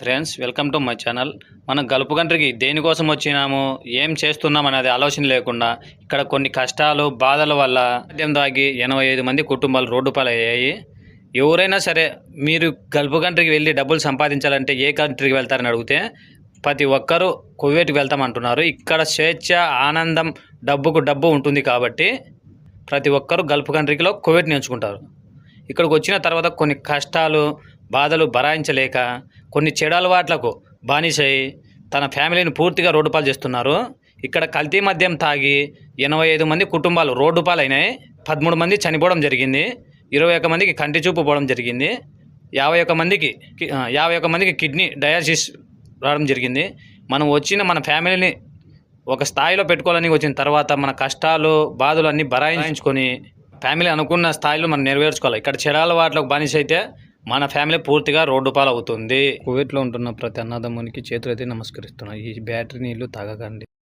Friends welcome to my channel మనం గలుపు కంట్రీకి దేనికోసం వచ్చినాము? ఏం చేస్తున్నాం అనేది ఆలోచన లేకుండా ఇక్కడ కొన్ని కష్టాలు బాధల వల్ల మద్యం దాగి ఎనభై ఐదు మంది కుటుంబాలు రోడ్డు పాలయ్యాయి. ఎవరైనా సరే మీరు గల్పు కంట్రీకి వెళ్ళి డబ్బులు సంపాదించాలంటే ఏ కంట్రీకి వెళ్తారని అడిగితే ప్రతి ఒక్కరూ కువైట్కి వెళ్తామంటున్నారు. ఇక్కడ స్వేచ్ఛ ఆనందం డబ్బుకు డబ్బు ఉంటుంది కాబట్టి ప్రతి ఒక్కరూ గల్ఫ్ కంట్రీలో కువైట్ని ఎంచుకుంటారు. ఇక్కడికి వచ్చిన తర్వాత కొన్ని కష్టాలు బాధలు భరాయించలేక కొన్ని చెడలవాట్లకు బానిసై తన ఫ్యామిలీని పూర్తిగా రోడ్డుపాలు చేస్తున్నారు. ఇక్కడ కల్తీ మద్యం తాగి ఎనభై ఐదు మంది కుటుంబాలు రోడ్డుపాలైనాయి పదమూడు మంది చనిపోవడం జరిగింది. ఇరవై ఒక మందికి కంటి చూపు పోవడం జరిగింది. యాభై ఒక మందికి యాభై ఒక మందికి కిడ్నీ డయాలసిస్ రావడం జరిగింది. మనం వచ్చిన మన ఫ్యామిలీని ఒక స్థాయిలో పెట్టుకోవాలని వచ్చిన తర్వాత మన కష్టాలు బాధలు అన్నీ బరాయించుకొని ఫ్యామిలీ అనుకున్న స్థాయిలో మనం నెరవేర్చుకోవాలి. ఇక్కడ చెడాల వాటిలో బానిస అయితే మన ఫ్యామిలీ పూర్తిగా రోడ్డు పాలు అవుతుంది కువైట్లో ఉంటున్న ప్రతి అన్నదమ్మునికి చేతులైతే నమస్కరిస్తున్నాను ఈ బ్యాటరీ నీళ్ళు తాగకండి.